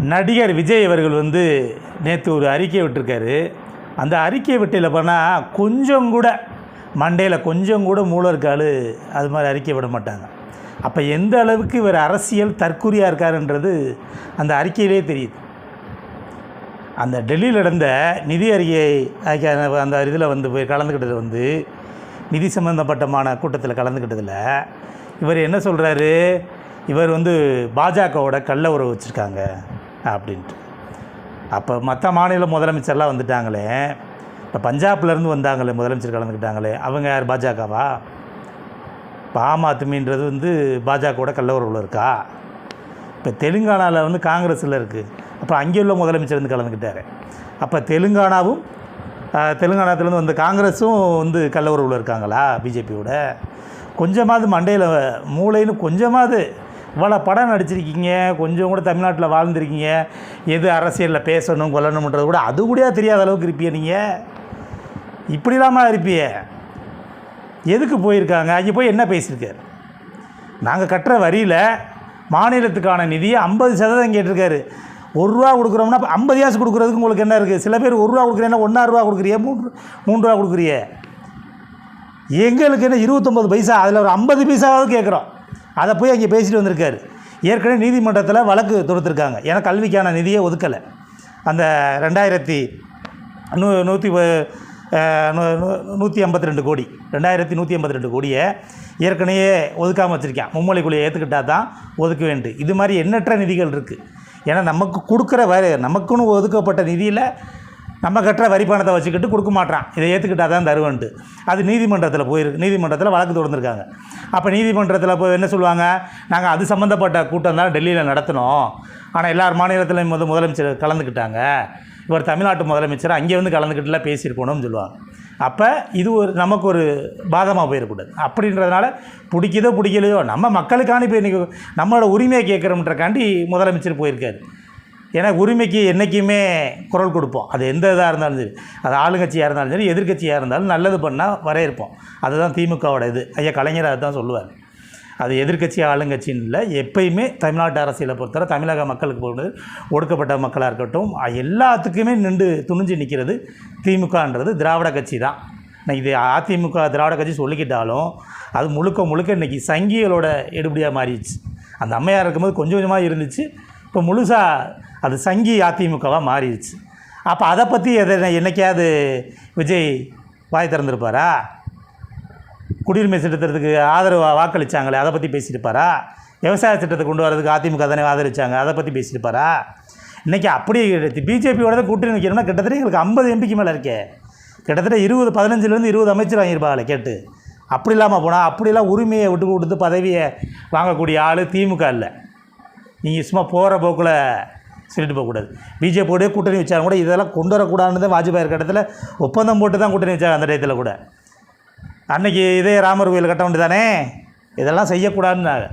நடிகர் விஜய் அவர்கள் வந்து நேற்று ஒரு அறிக்கை விட்டுருக்காரு. அந்த அறிக்கை விட்டையில் போனால் கொஞ்சம் கூட மண்டையில் கொஞ்சம் கூட மூளை இருக்காள் அது மாதிரி அறிக்கை விட மாட்டாங்க. அப்போ எந்த அளவுக்கு இவர் அரசியல் தற்குறியாக இருக்காருன்றது அந்த அறிக்கையிலே தெரியுது. அந்த டெல்லியில் நடந்த நிதி அறிக்கை அறிக்கை- அந்த இதில் வந்து போய் கலந்துக்கிட்டது வந்து நிதி சம்மந்தப்பட்டமான கூட்டத்தில் கலந்துக்கிட்டதில் இவர் என்ன சொல்கிறாரு இவர் வந்து பாஜகவோட கள்ள உறவு வச்சுருக்காங்க. அப்படின்ட்டு. அப்போ மற்ற மாநில முதலமைச்சர்லாம் வந்துட்டாங்களே இப்போ பஞ்சாப்லேருந்து வந்தாங்களே முதலமைச்சர் கலந்துக்கிட்டாங்களே அவங்க யார் பாஜகவா? இப்போ ஆம் ஆத்மின்றது வந்து பாஜகவோட கள்ள இருக்கா? இப்போ தெலுங்கானாவில் வந்து காங்கிரஸில் இருக்குது அப்போ அங்கே உள்ள முதலமைச்சர் வந்து கலந்துக்கிட்டார். அப்போ தெலுங்கானாவும் தெலுங்கானாத்துலேருந்து வந்த காங்கிரஸும் வந்து கள்ள இருக்காங்களா பிஜேபியோட? கொஞ்சமாவது மண்டையில் மூளைன்னு கொஞ்சமாவது இவ்வளோ படம் நடிச்சிருக்கீங்க. கொஞ்சம் கூட தமிழ்நாட்டில் வாழ்ந்துருக்கீங்க. எது அரசியலில் பேசணும் கொல்லணும்ன்றது கூட அது கூட தெரியாத அளவுக்கு இருப்பிய நீங்கள் இப்படி இல்லாமல் இருப்பிய? எதுக்கு போயிருக்காங்க? அங்கே போய் என்ன பேசியிருக்காரு? நாங்கள் கட்டுற வரியில் மாநிலத்துக்கான நிதியை ஐம்பது சதவீதம் கேட்டிருக்காரு. ஒரு ரூபா கொடுக்குறோம்னா ஐம்பது காசு கொடுக்குறதுக்கு உங்களுக்கு என்ன இருக்குது சில பேர் ஒரு ரூபா கொடுக்குறீங்கன்னா ஒன்றா ரூபா கொடுக்குறிய? மூன்று மூணு ரூபா கொடுக்குறிய? எங்களுக்கு என்ன இருபத்தொம்பது பைசா? அதில் ஒரு ஐம்பது பைசாவது கேட்குறோம். அதை போய் அங்கே பேசிட்டு வந்திருக்காரு. ஏற்கனவே நீதிமன்றத்தில் வழக்கு தொடுத்துருக்காங்க. ஏன்னா கல்விக்கான நிதியை ஒதுக்கலை. அந்த ரெண்டாயிரத்தி நூ நூற்றி நூற்றி ஐம்பத்தி ரெண்டு கோடி. ரெண்டாயிரத்தி நூற்றி ஐம்பத்தி ரெண்டு கோடியை ஏற்கனவே ஒதுக்காமல் வச்சுருக்கேன். மும்மொழி குழியை ஏற்றுக்கிட்டா தான் ஒதுக்க வேண்டும் இது மாதிரி எண்ணற்ற நிதிகள் இருக்குது ஏன்னா நமக்கு கொடுக்குற வரி நமக்குன்னு ஒதுக்கப்பட்ட நிதியில் நம்ம கட்டுற வரி பணத்தை வச்சுக்கிட்டு கொடுக்க மாட்டான் இதை ஏற்றுக்கிட்டால் தான் தருவன்ட்டு. அது நீதிமன்றத்தில் போயிருக்கு நீதிமன்றத்தில் வழக்கு தொடர்ந்துருக்காங்க. அப்போ நீதிமன்றத்தில் போய் என்ன சொல்லுவாங்க? நாங்கள் அது சம்மந்தப்பட்ட கூட்டம் தான் டெல்லியில் நடத்தினோம். ஆனால் எல்லார் மாநிலத்திலையும் முத முதலமைச்சர் கலந்துக்கிட்டாங்க. இவர் தமிழ்நாட்டு முதலமைச்சர் அங்கே வந்து கலந்துக்கிட்டுலாம் பேசியிருக்கணும்னு சொல்லுவாங்க. அப்போ இது ஒரு நமக்கு ஒரு பாதமாக போயிடக்கூடாது அப்படின்றதுனால பிடிக்குதோ பிடிக்கலையோ நம்ம மக்களுக்காண்டி இப்போ இன்றைக்கி நம்மளோட உரிமையை கேட்குறோம்ன்றக்காண்டி முதலமைச்சர் போயிருக்காரு. ஏன்னா உரிமைக்கு என்றைக்குமே குரல் கொடுப்போம். அது எந்த இதாக இருந்தாலும் சரி அது ஆளுங்கட்சியாக இருந்தாலும் சரி எதிர்க்கட்சியாக இருந்தாலும் நல்லது பண்ணால் வரையிருப்போம் அதுதான் திமுகவோட இது. ஐயா கலைஞர் அதுதான் சொல்லுவார். அது எதிர்க்கட்சி ஆளுங்கட்சின்னு இல்லை. எப்பயுமே தமிழ்நாட்டு அரசியலை பொறுத்தவரை தமிழக மக்களுக்கு போகிறது ஒடுக்கப்பட்ட மக்களாக இருக்கட்டும் எல்லாத்துக்குமே நின்று துணிஞ்சு நிற்கிறது திமுகன்றது திராவிட கட்சி தான். இன்றைக்கி இது அதிமுக திராவிட கட்சி சொல்லிக்கிட்டாலும் அது முழுக்க முழுக்க இன்றைக்கி சங்கிகளோட எடுபடியாக மாறிடுச்சு. அந்த அம்மையார் இருக்கும்போது கொஞ்சம் கொஞ்சமாக இருந்துச்சு. இப்போ முழுசாக அது சங்கி அதிமுகவாக மாறிடுச்சு. அப்போ அதை பற்றி எதை என்னைக்காவது விஜய் வாய் திறந்துருப்பாரா? குடியுரிமை சட்டத்திற்கு ஆதரவு வாக்களிச்சாங்களே அதை பற்றி பேசியிருப்பாரா? விவசாய திட்டத்தை கொண்டு வரதுக்கு அதிமுக தானே ஆதரிச்சாங்க அதை பற்றி பேசியிருப்பாரா? இன்றைக்கி அப்படி பிஜேபியோட தான் கூட்டணி வைக்கணும்னா கிட்டத்தட்ட எங்களுக்கு ஐம்பது எம்பிக்கு மேலே இருக்கே. கிட்டத்தட்ட இருபது பதினஞ்சுலேருந்து இருபது அமைச்சர் வாங்கியிருப்பாங்களே கேட்டு. அப்படி இல்லாமல் போனால் அப்படிலாம் உரிமையை விட்டு கொடுத்து பதவியை வாங்கக்கூடிய ஆள் திமுக இல்லை. நீங்கள் சும்மா போகிற போக்கில் சொல்லிட்டு போகக்கூடாது. பிஜேபியோடய கூட்டணி வச்சாலும் கூட இதெல்லாம் கொண்டு வரக்கூடாதுன்னு தான் வாஜ்பாய் இருக்க இடத்துல ஒப்பந்தம் போட்டு தான் கூட்டணி வச்சாங்க அந்த டயத்தில் கூட. அன்னைக்கு இதே ராமர் கோயில் கட்ட வேண்டியது தானே இதெல்லாம் செய்யக்கூடாதுன்னாங்க.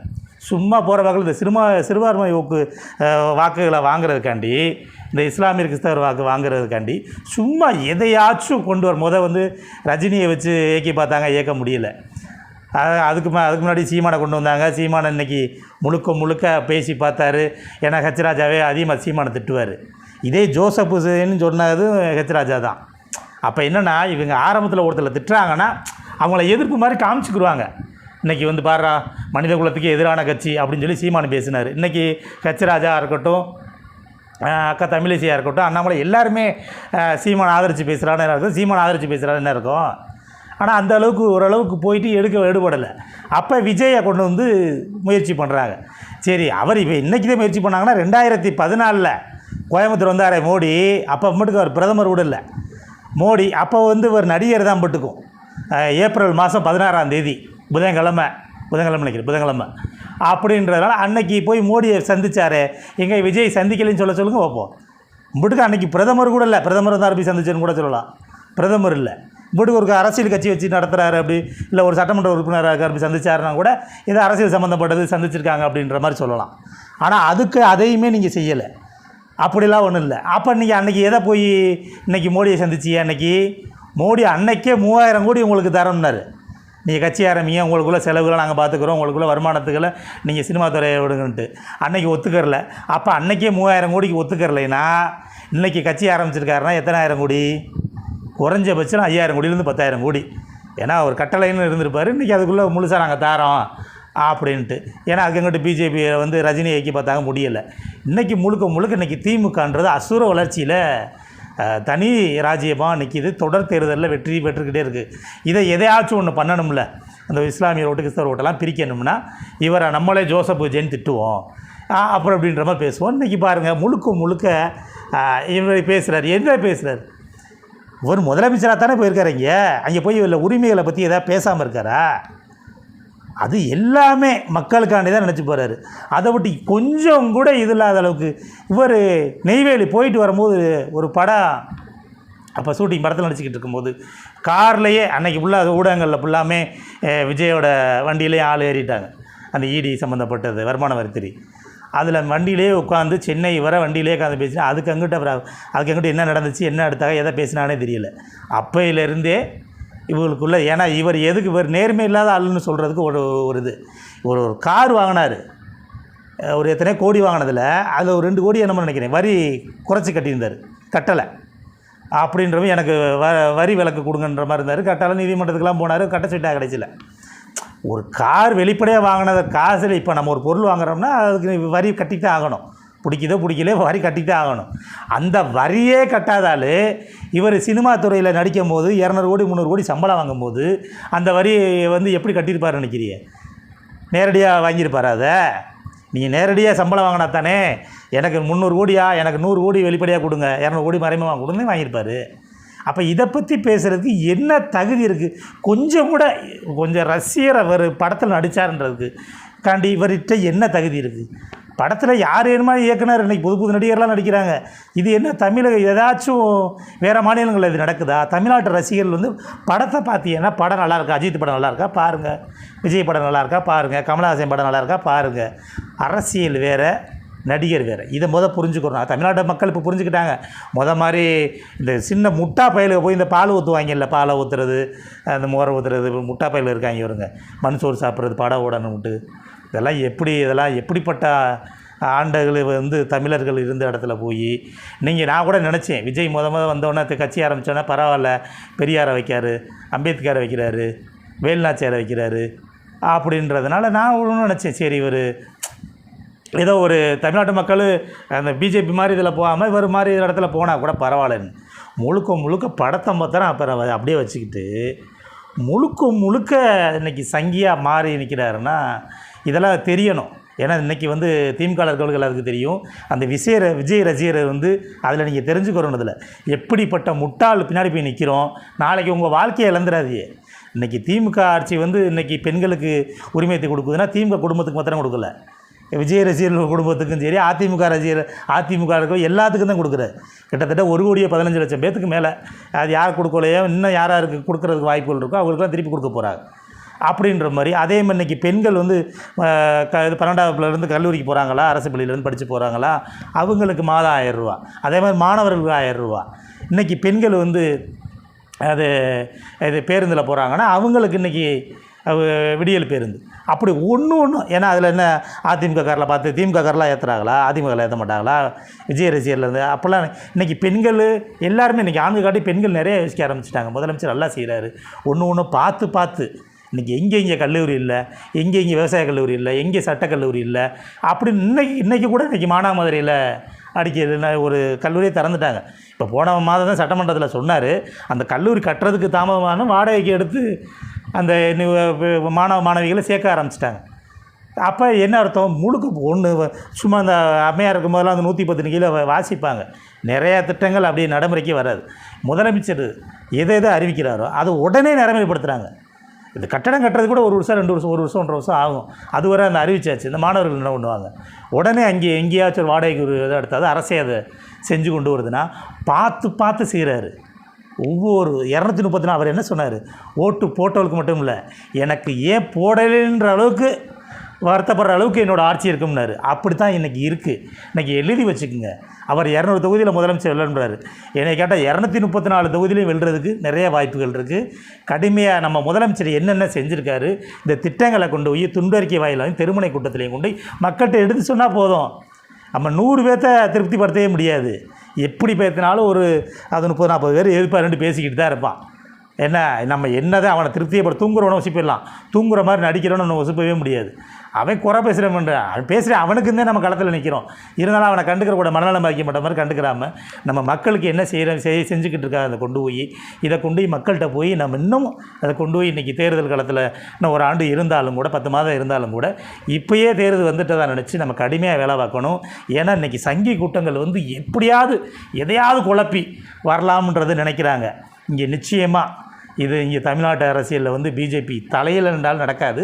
சும்மா போகிற வகையில் இந்த சிறுமா சிறுபான்மை ஓக்கு வாக்குகளை வாங்குறதுக்காண்டி இந்த இஸ்லாமிய கிறிஸ்தவர் வாக்கு வாங்குறதுக்காண்டி சும்மா எதையாச்சும் கொண்டு வர முத வந்து ரஜினியை வச்சு இயக்கி பார்த்தாங்க இயக்க முடியல. அதுக்கு மே அதுக்கு முன்னாடி சீமானை கொண்டு வந்தாங்க. சீமானை இன்னைக்கு முழுக்க முழுக்க பேசி பார்த்தாரு. ஏன்னா ஹெச்ராஜாவே அதிகமாக சீமானை திட்டுவார். இதே ஜோசப் ஹுசேன்னு சொன்னதும் ஹெச்ராஜா தான். அப்போ என்னென்னா இவங்க ஆரம்பத்தில் ஒருத்தர் திட்டுறாங்கன்னா அவங்கள எதிர்ப்பு மாதிரி காமிச்சுக்குருவாங்க. இன்றைக்கி வந்து பாடுறா மனித குலத்துக்கு எதிரான கட்சி அப்படின்னு சொல்லி சீமான் பேசினார். இன்றைக்கி ஹெச்ராஜா இருக்கட்டும் அக்கா தமிழிசையாக இருக்கட்டும் அண்ணாமலை எல்லாருமே சீமான் ஆதரித்து பேசுகிறான்னு என்ன இருக்கும் சீமான் ஆதரித்து பேசுகிறான்னு என்ன இருக்கும் ஆனால் அந்த அளவுக்கு ஓரளவுக்கு போயிட்டு எடுக்க எடுபடலை. அப்போ விஜயை கொண்டு வந்து முயற்சி பண்ணுறாங்க சரி அவர் இப்போ இன்றைக்கி தான் முயற்சி பண்ணாங்கன்னா ரெண்டாயிரத்தி பதினாலில் கோயம்புத்தூர் வந்தாரே மோடி. அப்போ மட்டுக்கு அவர் பிரதமர் கூட இல்லை. மோடி அப்போ வந்து ஒரு நடிகர் தான் பட்டுக்கும். ஏப்ரல் மாதம் பதினாறாம் தேதி புதன்கிழமை புதன்கிழமை நினைக்கிறேன் புதன்கிழமை. அப்படின்றதுனால அன்னைக்கு போய் மோடியை சந்தித்தார் எங்கே விஜய் சந்திக்கலைன்னு சொல்ல சொல்லுங்க வைப்போம் முட்டுக்கு அன்றைக்கி பிரதமர் கூட இல்லை. பிரதமர் தான் போய் சந்திச்சேன்னு கூட சொல்லலாம். பிரதமர் இல்லை. இப்படி ஒரு அரசியல் கட்சி வச்சு நடத்துகிறாரு அப்படி இல்லை ஒரு சட்டமன்ற உறுப்பினராக இருக்கார் போய் சந்திச்சாருன்னா கூட இது அரசியல் சம்மந்தப்பட்டது சந்திச்சிருக்காங்க அப்படின்ற மாதிரி சொல்லலாம். ஆனால் அதுக்கு அதையுமே நீங்கள் செய்யலை. அப்படிலாம் ஒன்றும் இல்லை. அப்போ நீங்கள் அன்றைக்கி எதை போய் இன்னைக்கு மோடியை சந்திச்சியே? அன்னைக்கு மோடி அன்னைக்கே மூவாயிரம் கோடி உங்களுக்கு தரம்னாரு நீங்கள் கட்சி ஆரம்பிங்க உங்களுக்குள்ள செலவுகளை நாங்கள் பார்த்துக்குறோம் உங்களுக்குள்ள வருமானத்துக்களை நீங்கள் சினிமா துறையை விடுங்கன்ட்டு. அன்னைக்கு ஒத்துக்கறல. அப்போ அன்றைக்கே மூவாயிரம் கோடிக்கு ஒத்துக்கறலைன்னா இன்றைக்கி கட்சி ஆரம்பிச்சிருக்காருன்னா எத்தனாயிரம் கோடி? குறைஞ்சபட்சம் ஐயாயிரம் கோடியிலேருந்து பத்தாயிரம் கோடி. ஏன்னா அவர் கட்டளைன்னு இருந்திருப்பார். இன்றைக்கி அதுக்குள்ளே முழுசாக நாங்கள் தாரோம் அப்படின்ட்டு. ஏன்னா அதுக்கு பிஜேபியை வந்து ரஜினி இயக்கி பார்த்தாங்க முடியலை. இன்றைக்கி முழுக்க முழுக்க இன்றைக்கி திமுகன்றது அசுர வளர்ச்சியில் தனி ராஜ்யமாக நிற்கிது தொடர் தேர்தலில் வெற்றி பெற்றுக்கிட்டே இருக்குது இதை எதையாச்சும் ஒன்று பண்ணணும்ல. அந்த இஸ்லாமிய ஓட்டு கிறிஸ்தவ ஓட்டெல்லாம் பிரிக்கணும்னா இவரை நம்மளே ஜோசப் ஜெயின் திட்டுவோம். அப்புறம் அப்படின்ற மாதிரி பேசுவோம். இன்றைக்கி பாருங்கள் முழுக்க முழுக்க இவர் பேசுகிறார் என்ன பேசுகிறார் ஒரு முதலமைச்சராக தானே போயிருக்காரு இங்கே? அங்கே போய் இல்லை உரிமைகளை பற்றி எதாவது பேசாமல் இருக்காரா? அது எல்லாமே மக்களுக்காண்டி தான் நினச்சி போகிறாரு அதை விட்டு கொஞ்சம் கூட இது இல்லாத அளவுக்கு இவர் நெய்வேலி போயிட்டு வரும்போது ஒரு படம் அப்போ ஷூட்டிங் படத்தில் நடிச்சிக்கிட்டு இருக்கும்போது கார்லேயே அன்னைக்கு ஃபுல்லாக ஊடகங்களில் ஃபுல்லாமே விஜயோட வண்டியிலேயே ஆள் ஏறிட்டாங்க. அந்த இடி சம்மந்தப்பட்டது வருமான வரித்திரி அதில் வண்டியிலே உட்காந்து சென்னை வர வண்டியிலே உட்காந்து பேசினா அதுக்கு அங்கிட்ட அப்புறம் அதுக்கு அங்கிட்ட என்ன நடந்துச்சு என்ன எடுத்தாங்க எதை பேசினானே தெரியல. அப்பையிலேருந்தே இவங்களுக்குள்ள ஏன்னா இவர் எதுக்கு இவர் நேர்மை இல்லாத ஆளுன்னு சொல்கிறதுக்கு ஒரு ஒரு இது. ஒரு ஒரு கார் வாங்கினார். ஒரு எத்தனை கோடி வாங்கினதில் அதில் ஒரு ரெண்டு கோடி என்னமோ நினைக்கிறேன். வரி குறைச்சி கட்டியிருந்தார். கட்டலை. அப்படின்றவங்க எனக்கு வ வரி விலக்கு கொடுங்கன்ற மாதிரி இருந்தார். கட்டலை நீதிமன்றத்துக்கெலாம் போனார். கட்ட சீட்டாக கிடைச்சில. ஒரு கார் வெளிப்படையாக வாங்கினத காசில் இப்போ நம்ம ஒரு பொருள் வாங்குறோம்னா அதுக்கு வரி கட்டிட்டு ஆகணும். பிடிக்குதோ பிடிக்கலையோ வரி கட்டிட்டு ஆகணும். அந்த வரியே கட்டாதால் இவர் சினிமா துறையில் நடிக்கும் போது இரநூறு கோடி முந்நூறு கோடி சம்பளம் வாங்கும்போது அந்த வரி வந்து எப்படி கட்டியிருப்பாரு நினைக்கிறீங்க? நேரடியாக வாங்கியிருப்பார் அதை? நீங்கள் நேரடியாக சம்பளம் வாங்கினா தானே எனக்கு முந்நூறு கோடியா எனக்கு நூறு கோடி வெளிப்படையாக கொடுங்க. இரநூறு கோடி மறைமுகமாக கொடுங்க வாங்கியிருப்பார். அப்போ இதை பற்றி பேசுகிறதுக்கு என்ன தகுதி இருக்குது கொஞ்சம் கூட கொஞ்சம் ரசிகர் அவர் படத்தில் நடித்தார்ன்றதுக்கு காண்டி இவர்கிட்ட என்ன தகுதி இருக்குது படத்தில் யார் வேணுமா இயக்குனர்? இன்றைக்கி புது புது நடிகர்லாம் நடிக்கிறாங்க. இது என்ன தமிழக ஏதாச்சும் வேறு மாநிலங்களில் இது நடக்குதா? தமிழ்நாட்டு ரசிகர்கள் வந்து படத்தை பார்த்தீங்கன்னா படம் நல்லாயிருக்கா அஜித் படம் நல்லாயிருக்கா பாருங்கள் விஜய் படம் நல்லாயிருக்கா பாருங்கள் கமலஹாசன் படம் நல்லாயிருக்கா பாருங்கள் அரசியல் வேறு. நடிகர் வேறு. இதை முத புரிஞ்சுக்கிறோம் தமிழ்நாட்டு மக்கள் இப்போ புரிஞ்சுக்கிட்டாங்க. முத மாதிரி இந்த சின்ன முட்டா பயலுக்கு போய் இந்த பால் ஊற்றுவாங்கல்ல பாலை ஊற்றுறது அந்த மோரை ஊற்றுறது முட்டா பயல் இருக்காங்க இவருங்க. மண் சோறு சாப்பிட்றது படம் ஓடணும் விட்டு. இதெல்லாம் எப்படி இதெல்லாம் எப்படிப்பட்ட ஆண்டுகள் வந்து தமிழர்கள் இருந்த இடத்துல போய் நீங்கள் நான் கூட நினச்சேன். விஜய் முத முத வந்தோடனே கட்சி ஆரம்பித்தோன்னே பரவாயில்ல பெரியாரை வைக்காரு அம்பேத்கரை வைக்கிறாரு வேல்நாச்சியாரை வைக்கிறாரு அப்படின்றதுனால நான் ஒன்றும் நினச்சேன். சரி இவர் ஏதோ ஒரு தமிழ்நாட்டு மக்கள் அந்த பிஜேபி மாதிரி இதில் போகாமல் இவர் மாதிரி இடத்துல போனால் கூட பரவாயில்லன்னு. முழுக்க முழுக்க படத்தை மாத்திரம் அப்புறம் அப்படியே வச்சுக்கிட்டு முழுக்க முழுக்க இன்றைக்கி சங்கியாக மாறி நிற்கிறாருன்னா இதெல்லாம் தெரியணும். ஏன்னா இன்றைக்கி வந்து திமுக இருக்கவர்கள் அதுக்கு தெரியும். அந்த விஜய ர- விஜய் ரசிகர் வந்து அதில் நீங்கள் தெரிஞ்சுக்கிறோம் அதில் எப்படிப்பட்ட முட்டாள் பின்னாடி போய் நிற்கிறோம். நாளைக்கு உங்கள் வாழ்க்கையை இழந்துடாதியே இன்றைக்கி திமுக ஆட்சி வந்து இன்றைக்கி பெண்களுக்கு உரிமையத்தை கொடுக்குதுன்னா திமுக குடும்பத்துக்கு மாத்திரம் கொடுக்கல. விஜய் ரசிகர்கள் குடும்பத்துக்கும் சரி அதிமுக ரசிகர் அதிமுக இருக்க எல்லாத்துக்கும் தான் கொடுக்குறாரு. கிட்டத்தட்ட ஒரு கோடியே பதினஞ்சு லட்சம் பேத்துக்கு மேலே. அது யார் கொடுக்கலையோ இன்னும் யார் யாருக்கு கொடுக்குறதுக்கு வாய்ப்புகள் இருக்கோ அவங்களுக்குலாம் திருப்பி கொடுக்க போகிறாங்க அப்படின்ற மாதிரி அதே மாதிரி இன்னைக்கு பெண்கள் வந்து க இது பன்னெண்டாவதுலேருந்து கல்லூரிக்கு போகிறாங்களா அரசு பள்ளியிலேருந்து படித்து போகிறாங்களா அவங்களுக்கு மாதம் ஆயிரரூவா அதே மாதிரி மாணவர்களுக்கு ஆயிரரூவா இன்றைக்கி பெண்கள் வந்து அது இது பேருந்தில் போகிறாங்கன்னா அவங்களுக்கு இன்றைக்கி விடியல் பேருந்து. அப்படி ஒன்று ஒன்று ஏன்னா அதில் என்ன அதிமுக காரில் பார்த்து திமுக காரெலாம் ஏற்றுறாங்களா அதிமுகவில் ஏற்ற மாட்டாங்களா? விஜய் ரசிகர்லேருந்து அப்போல்லாம் இன்றைக்கி பெண்கள் எல்லாருமே இன்றைக்கி ஆண்கள் காட்டி பெண்கள் நிறைய யோசிக்க ஆரம்பிச்சிட்டாங்க. முதலமைச்சர் நல்லா செய்கிறாரு ஒன்று ஒன்று பார்த்து பார்த்து இன்றைக்கி எங்கே இங்கே கல்லூரி இல்லை எங்கே இங்கே விவசாய கல்லூரி இல்லை எங்கே சட்டக்கல்லூரி இல்லை அப்படின்னு இன்றைக்கி இன்றைக்கி கூட இன்றைக்கி மானாமதுரையில் அடிக்க ஒரு கல்லூரியை திறந்துட்டாங்க. இப்போ போன மாதம் தான் சட்டமன்றத்தில் சொன்னார் அந்த கல்லூரி கட்டுறதுக்கு தாமதமான வாடகைக்கு எடுத்து அந்த மாணவ மாணவிகளை சேர்க்க ஆரம்பிச்சிட்டாங்க. அப்போ என்ன அர்த்தம்? முழுக்க ஒன்று சும்மா அந்த அம்மையாக இருக்கும் போதெல்லாம் அந்த நூற்றி பத்து கீழே வாசிப்பாங்க. நிறையா திட்டங்கள் அப்படியே நடைமுறைக்கு வராது. முதலமைச்சர் எதை எதை அறிவிக்கிறாரோ அதை உடனே நடைமுறைப்படுத்துகிறாங்க இந்த கட்டடம் கட்டுறது கூட ஒரு வருஷம் ரெண்டு வருஷம் ஒரு வருஷம் ஒன்றரை வருஷம் ஆகும். அது வரை அந்த அறிவிச்சாச்சு. இந்த மாணவர்கள் என்ன பண்ணுவாங்க? உடனே அங்கே எங்கேயாச்சும் ஒரு வாடகைக்கு ஒரு இதை எடுத்தாது அரசே அதை செஞ்சு கொண்டு வருதுன்னா பார்த்து பார்த்து செய்கிறாரு ஒவ்வொரு இரநூத்தி முப்பத்தி நாலு அவர் என்ன சொன்னார்? ஓட்டு போட்டவளுக்கு மட்டும் இல்லை எனக்கு ஏன் போடலைன்ற அளவுக்கு வருத்தப்படுற அளவுக்கு என்னோடய ஆட்சி இருக்கும்னாரு. அப்படி தான் இன்றைக்கி இருக்குது இன்றைக்கி எழுதி வச்சுக்கோங்க. அவர் இரநூறு தொகுதியில் முதலமைச்சர் வெல்லன்றாரு என்னை கேட்டால் இரநூத்தி முப்பத்தி நாலு தொகுதியிலையும் வெல்றதுக்கு நிறைய வாய்ப்புகள் இருக்குது கடுமையாக நம்ம முதலமைச்சர் என்னென்ன செஞ்சுருக்காரு இந்த திட்டங்களை கொண்டு போய் துண்டறிக்கை வாயிலையும் தெருமுனை கூட்டத்திலையும் கொண்டு போய் மக்கள்கிட்ட எடுத்து சொன்னால் போதும். நம்ம நூறு பேர்த்த திருப்திப்படுத்தவே முடியாது. எப்படி பேசினாலும் ஒரு அது முப்பது நாற்பது பேர் எதிர்ப்பாக ரெண்டு பேசிக்கிட்டு தான் இருப்பான். என்ன நம்ம என்னதான் அவனை திருப்தியப்பட தூங்குறவனை வசிப்பிடலாம் தூங்குற மாதிரி நடிக்கிறவனை நம்ம வசிப்பவே முடியாது. அவன் குறை பேசுகிறவன் அவன் பேசுகிற அவனுக்குந்தே நம்ம களத்தில் நிற்கிறோம் இருந்தாலும் அவனை கண்டுக்கிற கூட மனநலம் பாதிக்க மாட்ட மாதிரி கண்டுக்கிறாமல் நம்ம மக்களுக்கு என்ன செய்கிற செய் செஞ்சுக்கிட்டு இருக்கா அதை கொண்டு போய் இதை கொண்டு போய் மக்கள்கிட்ட போய் நம்ம இன்னும் அதை கொண்டு போய் இன்றைக்கி தேர்தல் காலத்தில் இன்னும் ஒரு ஆண்டு இருந்தாலும் கூட பத்து மாதம் இருந்தாலும் கூட இப்போயே தேர்தல் வந்துட்டதாக நினச்சி நம்ம கடுமையாக வேலை பார்க்கணும். ஏன்னா இன்றைக்கி சங்கி கூட்டங்கள் வந்து எப்படியாவது எதையாவது குழப்பி வரலாம்ன்றது நினைக்கிறாங்க. இங்கே நிச்சயமாக இது இங்கே தமிழ்நாட்டு அரசியலில் வந்து பிஜேபி தலையில் இருந்தாலும் நடக்காது.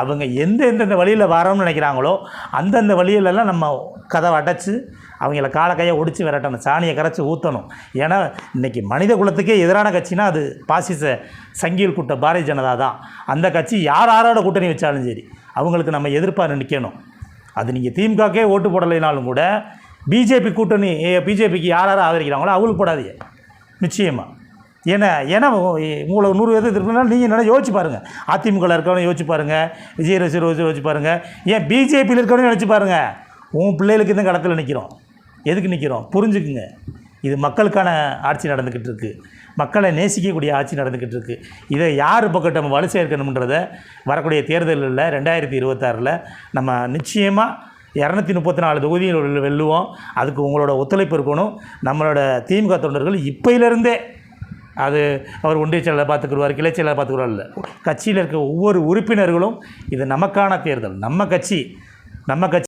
அவங்க எந்த எந்தெந்த வழியில் வரோம்னு நினைக்கிறாங்களோ அந்தந்த வழியிலெல்லாம் நம்ம கதவை அடைச்சி அவங்கள கால கையை ஒடிச்சு விரட்டணும். சாணியை கரைச்சி ஊற்றணும் ஏன்னா இன்றைக்கி மனித குலத்துக்கே எதிரான கட்சினா அது பாசிச சங்கியல் கூட்ட பாரதிய ஜனதா தான். அந்த கட்சி யார் யாரோட கூட்டணி வச்சாலும் சரி அவங்களுக்கு நம்ம எதிர்ப்பாக நிற்கணும் அது நீங்கள் திமுகக்கே ஓட்டு போடலைனாலும் கூட பிஜேபி கூட்டணி பிஜேபிக்கு யார் யார் ஆதரிக்கிறாங்களோ அவங்களுக்கு போடாதீங்க. நிச்சயமாக ஏன்னா ஏன்னா உங்களை நூறு பேர்த்து திருப்பினாலும் நீங்கள் என்ன யோசிச்சு பாருங்கள் அதிமுகவில் இருக்கவனு யோசிச்சு பாருங்கள் விஜய் ரசிகர் யோசிச்சு யோசிச்சு பாருங்கள் ஏன் பிஜேபியில் இருக்கவனும் நினச்சி பாருங்கள் உன் பிள்ளைகளுக்கு இந்த களத்தில் நிற்கிறோம் எதுக்கு நிற்கிறோம் புரிஞ்சுக்குங்க. இது மக்களுக்கான ஆட்சி நடந்துக்கிட்டு இருக்குது மக்களை நேசிக்கக்கூடிய ஆட்சி நடந்துக்கிட்டு இருக்குது இதை யார் பக்கம் நம்ம வலு சேர்க்கணுன்றதை வரக்கூடிய தேர்தலில் ரெண்டாயிரத்தி இருபத்தாறில் நம்ம நிச்சயமாக இரநூத்தி முப்பத்தி நாலு தொகுதியில் வெல்லுவோம். அதுக்கு உங்களோட ஒத்துழைப்பு இருக்கணும். நம்மளோட திமுக தொண்டர்கள் இப்பையிலேருந்தே அது அவர் ஒன்றிய செயலாளர் பார்த்துக்குருவார் கிளை செயலாளர் பார்த்துக்குருவார் இல்லை. கட்சியில் இருக்க ஒவ்வொரு உறுப்பினர்களும் இது நமக்கான தேர்தல். நம்ம கட்சி நம்ம கட்சி